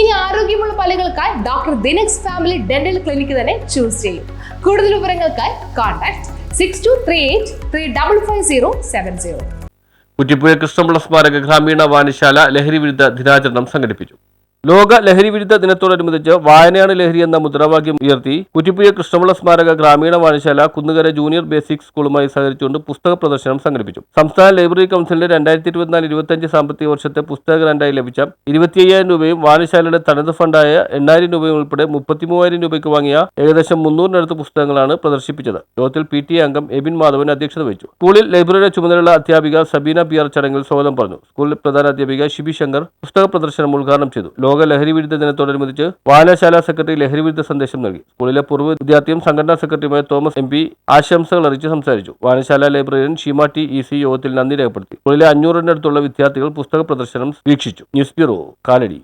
ഇനി ആരോഗ്യമുള്ള പല്ലുകൾക്കായി doctor Dinax family dental clinic തന്നെ ചൂസ് ചെയ്യും. കൂടുതൽ വിവരങ്ങൾക്കായി contact six two three eight three double five zero seven zero Kuttippuzha Krishnapillai സ്മാരക ഗ്രാമീണ വാനശാല ലഹരി വിരുദ്ധ ദിനാചരണം സംഘടിപ്പിച്ചു. ലോക ലഹരി വിരുദ്ധ ദിനത്തോടനുബന്ധിച്ച് വായനയാണ് ലഹരി എന്ന മുദ്രാവാക്യം ഉയർത്തി കുറ്റിപ്പുഴ കൃഷ്ണമുള്ള സ്മാരക ഗ്രാമീണ വായനശാല കുന്നുകര ജൂനിയർ ബേസിക് സ്കൂളുമായി സഹകരിച്ചുകൊണ്ട് പുസ്തക പ്രദർശനം സംഘടിപ്പിച്ചു. സംസ്ഥാന ലൈബ്രറി കൗൺസിലിന്റെ രണ്ടായിരത്തി ഇരുപത്തിനാല് ഇരുപത്തിയഞ്ച് സാമ്പത്തിക വർഷത്തെ പുസ്തക ഗ്രാന്റായി ലഭിച്ച ഇരുപത്തിയ്യായിരം രൂപയും വായനശാലയുടെ തനത് ഫണ്ടായ എണ്ണായിരം രൂപയും ഉൾപ്പെടെ മുപ്പത്തിമൂവായിരം രൂപയ്ക്ക് വാങ്ങിയ ഏകദേശം മുന്നൂറിനടുത്ത് പുസ്തകങ്ങളാണ് പ്രദർശിപ്പിച്ചത്. യോഗത്തിൽ പി ടി അംഗം എബിൻ മാധവൻ അധ്യക്ഷത വഹിച്ചു. സ്കൂളിൽ ലൈബ്രറിയുടെ ചുമതലയുള്ള അധ്യാപിക സബീന പി ആർ ചടങ്ങിൽ സ്വാഗതം പറഞ്ഞു. സ്കൂളിൽ പ്രധാന അധ്യാപിക ഷിബി ശങ്കർ പുസ്തക പ്രദർശനം ഉദ്ഘാടനം ചെയ്തു. ലോക ലഹരി വിരുദ്ധ ദിനത്തോടനുബന്ധിച്ച് വായനശാല സെക്രട്ടറി ലഹരി വിരുദ്ധ സന്ദേശം നൽകി. സ്കൂളിലെ പൂർവ വിദ്യാർത്ഥിയും സംഘടനാ സെക്രട്ടറിയുമായ തോമസ് എം പി ആശംസകൾ അറിയിച്ച് സംസാരിച്ചു. വായനശാല librarian Sheema T E C യോഗത്തിൽ നന്ദി രേഖപ്പെടുത്തി. സ്കൂളിലെ അഞ്ഞൂറിനടുത്തുള്ള വിദ്യാർത്ഥികൾ പുസ്തക പ്രദർശനം വീക്ഷിച്ചു. News bureau Kalady.